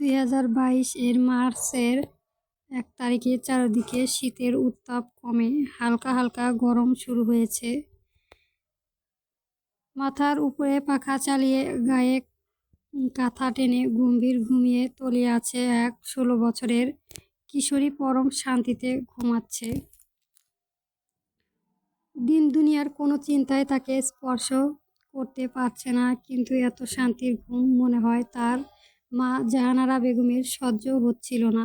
দুই হাজার বাইশ এর মার্চের এক তারিখে চারদিকে শীতের উত্তাপ কমে। হালকা হালকা গরম শুরু হয়েছে। মাথার উপরে পাখা চালিয়ে গায়ে কাঁথা টেনে গম্ভীর ঘুমিয়ে তলিয়ে আছে এক ষোলো বছরের কিশোরী পরম শান্তিতে ঘুমাচ্ছে। দিন দুনিয়ার কোনো চিন্তায় তাকে স্পর্শ করতে পারছে না, কিন্তু এত শান্তির ঘুম মনে হয় তার মা জাহানারা বেগমের সহ্য হচ্ছিল না।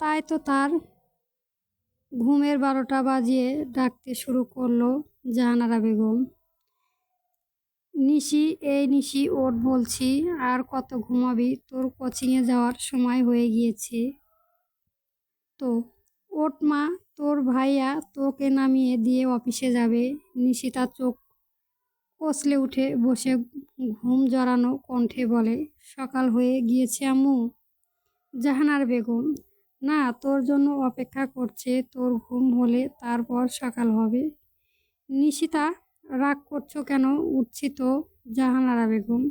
তাই তো তার ঘুমের বারোটা বাজিয়ে ডাকতে শুরু করল জাহানারা বেগম। নিশি, এই নিশি ওট বলছি, আর কত ঘুমাবি? তোর কোচিংয়ে যাওয়ার সময় হয়ে গিয়েছে। তো ওট মা, তোর ভাইয়া তোকে নামিয়ে দিয়ে অফিসে যাবে। নিশিতা চোখ কষলে উঠে বসে ঘুম জড়ানো কণ্ঠে বলে, সকাল হয়ে গিয়েছে আম্মু। জাহানার বেগম, না, তোর জন্য অপেক্ষা করছে, তোর ঘুম হলে তারপর সকাল হবে। নিশিতা, রাগ করছ কেন? উঠছি তো, জাহানারা বেগম।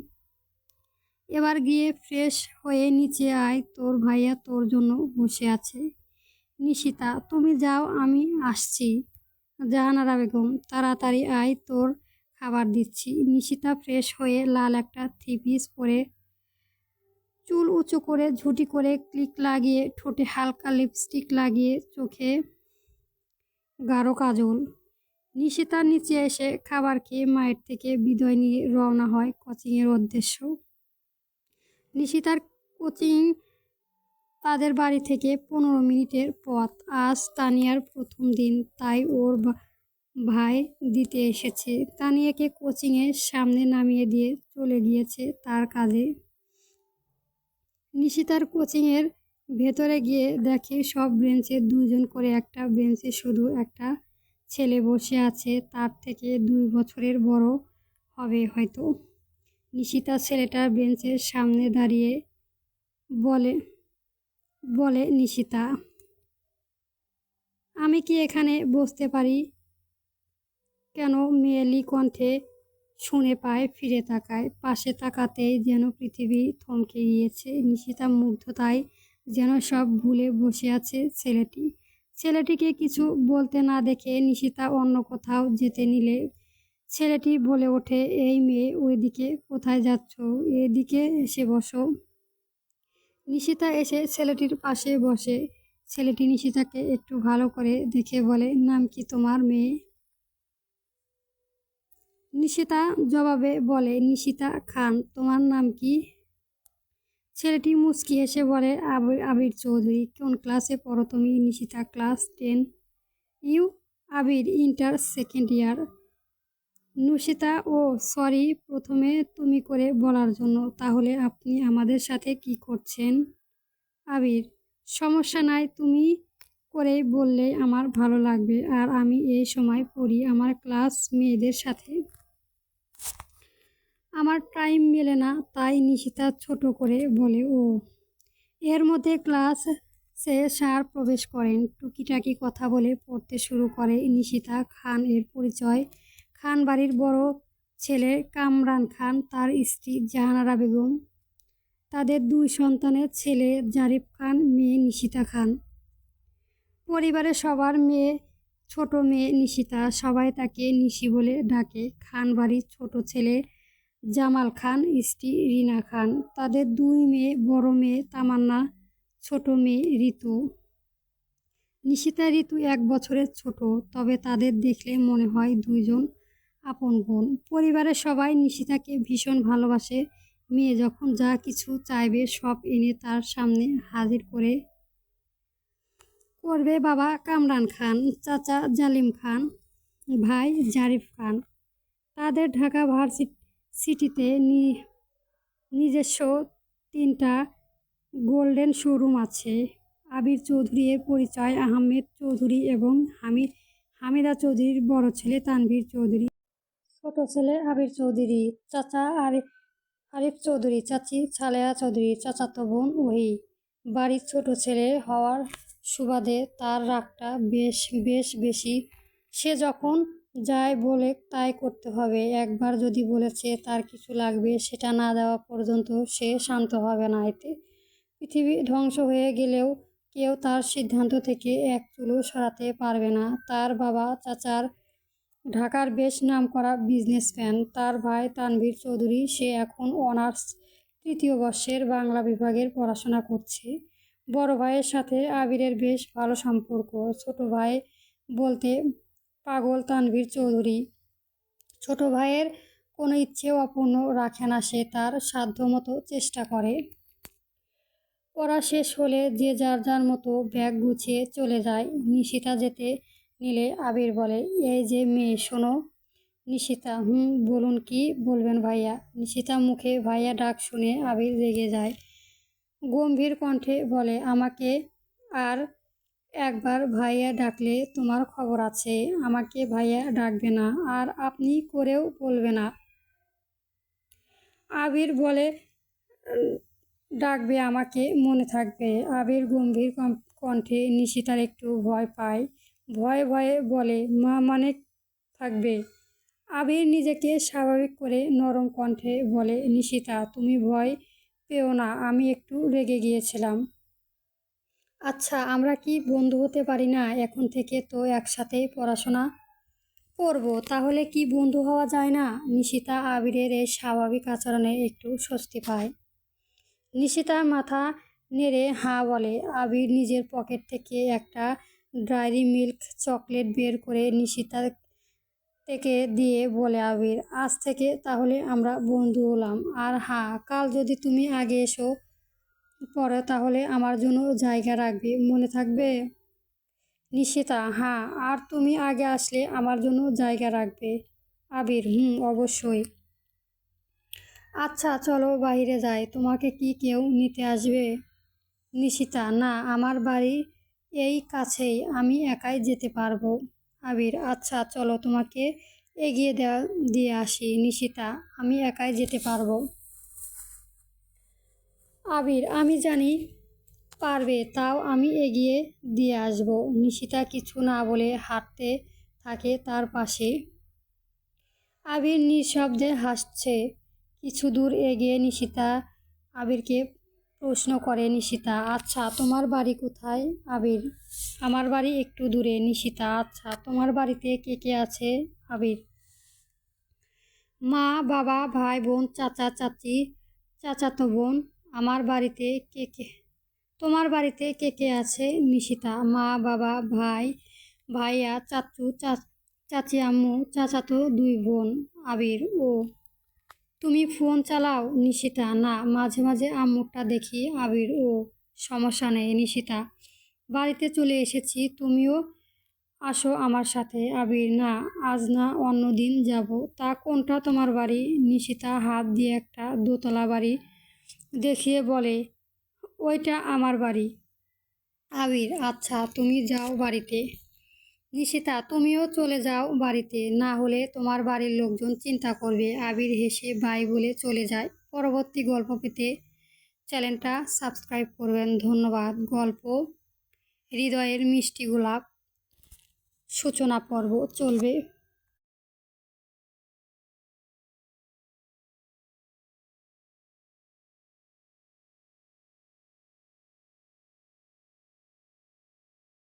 এবার গিয়ে ফ্রেশ হয়ে নিচে আয়, তোর ভাইয়া তোর জন্য বসে আছে। নিশিতা, তুমি যাও, আমি আসছি। জাহানারা বেগম, তাড়াতাড়ি আয়, তোর খাবার দিচ্ছি। নিশিতা ফ্রেশ হয়ে লাল একটা থ্রি পিস পরে চুল উঁচু করে ঝুটি করে ক্লিক লাগিয়ে, ঠোঁটে হালকা লিপস্টিক লাগিয়ে চোখে গাঢ় কাজল। নিশিতার নিচে এসে খাবার খেয়ে মায়ের থেকে বিদায় নিয়ে রওনা হয় কোচিংয়ের উদ্দেশ্য। নিশিতার কোচিং তাদের বাড়ি থেকে পনেরো মিনিটের পথ। আজ তানিয়ার প্রথম দিন, তাই ওর ভাই দিতে এসেছে। তানিয়াকে কোচিংয়ের সামনে নামিয়ে দিয়ে চলে গিয়েছে তার কাজে নিশিতার কোচিংয়ের ভেতরে গিয়ে দেখে সব বেঞ্চে দুজন করে একটা বেঞ্চে শুধু একটা ছেলে বসে আছে। তার থেকে দুই বছরের বড় হবে হয়তো। নিশিতা ছেলেটার বেঞ্চের সামনে দাঁড়িয়ে বলে বলে, নিশিতা, আমি কি এখানে বসতে পারি? কেন মেয়েলি কণ্ঠে শুনে পায়, ফিরে তাকায়। পাশে তাকাতেই যেন পৃথিবী থমকে গিয়েছে। নিশিতা মুগ্ধতায় যেন সব ভুলে বসে আছে ছেলেটি। ছেলেটিকে কিছু বলতে না দেখে নিশিতা অন্য কোথাও যেতে নিলে। ছেলেটি বলে ওঠে, এই মেয়ে, ওইদিকে কোথায় যাচ্ছ? এদিকে এসে বসো। নিশিতা এসে ছেলেটির পাশে বসে। ছেলেটি নিশিতাকে একটু ভালো করে দেখে বলে, নাম কি তোমার মেয়ে? নিশিতা জবাবে বলে, নিশিতা খান, তোমার নাম কি? ছেলেটি মুচকি হেসে বলে আবির আবির চৌধুরী, কোন ক্লাসে পড়ো তুমি? Nishita, class ten. You, Abir, inter second year. Nushita, oh, sorry, প্রথমে তুমি করে বলার জন্য, তাহলে আপনি আমাদের সাথে কি করছেন? আবির, সমস্যা নাই, তুমি করে বললে আমার ভালো লাগবে, আর আমি এই সময় পড়ি আমার ক্লাস মেয়েদের সাথে। আমার টাইম মেলে না, তাই নিশিতা ছোট করে বলে, ও, এর মধ্যে ক্লাস সে সার প্রবেশ করেন। টুকিটাকি কথা বলে পড়তে শুরু করে নিশিতা খান এর পরিচয়। খান বাড়ির বড় ছেলে কামরান খান, তার স্ত্রী জাহানারা বেগম। তাদের দুই সন্তানের ছেলে জারিফ খান, মেয়ে নিশিতা খান। পরিবারের সবার মেয়ে, ছোট মেয়ে নিশিতা, সবাই তাকে নিশি বলে ডাকে। খান বাড়ির ছোট ছেলে জামাল খান, স্ত্রী রিনা খান, তাদের দুই মেয়ে, বড় মেয়ে তামান্না, ছোট মেয়ে ঋতু। নিশিতা ঋতু এক বছরের ছোট, তবে তাদের দেখলে মনে হয় দুইজন আপন বোন। পরিবারের সবাই নিশিতাকে ভীষণ ভালোবাসে। মেয়ে যখন যা কিছু চাইবে সব এনে তার সামনে হাজির করে করবে বাবা কামরান খান, চাচা জালিম খান, ভাই জারিফ খান। তাদের ঢাকা ভার্সিটি সিটিতে নিজস্ব তিনটা গোল্ডেন শোরুম আছে। আবির চৌধুরীর পরিচয়, আহমেদ চৌধুরী এবং হামিদ হামিদা চৌধুরীর বড় ছেলে তানভীর চৌধুরী। ছোট ছেলে আবির চৌধুরী, চাচা আরিফ আরিফ চৌধুরী, চাচি ছালেয়া চৌধুরী, চাচাতো বোন ওহি। বাড়ির ছোট ছেলে হওয়ার সুবাদে তার রাগটা বেশ বেশ বেশি। সে যখন যাই বলে তাই করতে হবে। একবার যদি বলেছে তার কিছু লাগবে, সেটা না দেওয়া পর্যন্ত সে শান্ত হবে না। এতে পৃথিবী ধ্বংস হয়ে গেলেও কেউ তার সিদ্ধান্ত থেকে এক চুলও সরাতে পারবে না। তার বাবা চাচার ঢাকার বেশ নামকরা বিজনেসম্যান। তার ভাই তানভীর চৌধুরী, সে এখন অনার্স তৃতীয় বর্ষের বাংলা বিভাগের পড়াশোনা করছে। বড় ভাইয়ের সাথে আবিরের বেশ ভালো সম্পর্ক। ছোট ভাই বলতে পাগল তানভীর চৌধুরী। ছোট ভাইয়ের কোনো ইচ্ছে অপূর্ণ রাখে না সে, তার সাধ্যমতো চেষ্টা করে। পড়া শেষ হলে যে যার যার মতো ব্যাগ গুছিয়ে চলে যায়। নিশিতা যেতে নিলে আবির বলে, এই যে মেয়ে, শোনো নিশিতা, হুম, বলুন কি বলবেন ভাইয়া? নিশিতা মুখে ভাইয়া ডাক শুনে আবির রেগে যায়। গম্ভীর কণ্ঠে বলে, আমাকে আর একবার ভাইয়া ডাকলে তোমার খবর আছে, আমাকে ভাইয়া ডাকবে না আর আপনি করেও বলবে না। আবির বলে, ডাকবে আমাকে, মনে থাকবে। আবির গম্ভীর কণ্ঠে নিশিতার একটু ভয় পায়, ভয়ে ভয়ে বলে, মা মানে থাকবে? আবির নিজেকে স্বাভাবিক করে নরম কণ্ঠে বলে, নিশিতা, তুমি ভয় পেও না, আমি একটু রেগে গিয়েছিলাম। আচ্ছা আমরা কি বন্ধু হতে পারি না এখন থেকে তো একসাথেই পড়াশোনা করব? তাহলে কি বন্ধু হওয়া যায় না? নিশিতা আবিরের এই স্বাভাবিক আচরণে একটু স্বস্তি পায়। নিশিতা মাথা নেড়ে হাঁ বলে। আবির নিজের পকেট থেকে একটা ড্রাইরি মিল্ক চকলেট বের করে নিশিতা থেকে দিয়ে বলে, আবির, আজ থেকে তাহলে আমরা বন্ধু হলাম। আর হ্যাঁ কাল যদি তুমি আগে এসো পরে তাহলে আমার জন্য জায়গা রাখবে, মনে থাকবে? নিশিতা হ্যাঁ আর তুমি আগে আসলে আমার জন্য জায়গা রাখবে। আবির, হুম, অবশ্যই। আচ্ছা চলো বাইরে যাই, তোমাকে কি কেউ নিতে আসবে? নিশিতা, না, আমার বাড়ি এই কাছেই, আমি একাই যেতে পারব। আবির আচ্ছা চলো তোমাকে এগিয়ে দেওয়া দিয়ে আসি। নিশিতা, আমি একাই যেতে পারব। আবির, আমি জানি পারবে, তাও আমি এগিয়ে দিয়ে আসব। নিশিতা কিছু না বলে হাঁটতে থাকে তার পাশে। আবির নিঃশব্দে হাসছে। কিছু দূর এগিয়ে নিশিতা আবিরকে প্রশ্ন করে, নিশিতা আচ্ছা তোমার বাড়ি কোথায় আবির? আমার বাড়ি একটু দূরে, নিশিতা আচ্ছা তোমার বাড়িতে কে কে আছে আবির? মা, বাবা, ভাই, বোন, চাচা, চাচি, চাচাতো বোন আমার বাড়িতে কে কে, তোমার বাড়িতে কে কে আছে? নিশিতা, মা, বাবা, ভাই, ভাইয়া, চাচু চাচি, আম্মু, চাচাতো, দুই বোন, আবির ও। তুমি ফোন চালাও? নিশিতা, না, মাঝে মাঝে আম্মুরটা দেখি, আবির ও। সমস্যা নেই, নিশিতা। বাড়িতে চলে এসেছি, তুমিও আসো আমার সাথে। আবির, না, আজ না অন্য দিন যাব। তা কোনটা? তোমার বাড়ি? নিশিতা, হাত দিয়ে একটা দোতলা বাড়ি দেখিয়ে বলে, ওইটা আমার বাড়ি। আবির আচ্ছা তুমি যাও বাড়িতে। নিশিতা, তুমিও চলে যাও বাড়িতে, না হলে তোমার বাড়ির লোকজন চিন্তা করবে। আবির হেসে, বাই বলে চলে যায়। পরবর্তী গল্প পেতে চ্যানেলটা সাবস্ক্রাইব করবেন। ধন্যবাদ। গল্প, হৃদয়ের মিষ্টি গোলাপ, সূচনা পর্ব চলবে।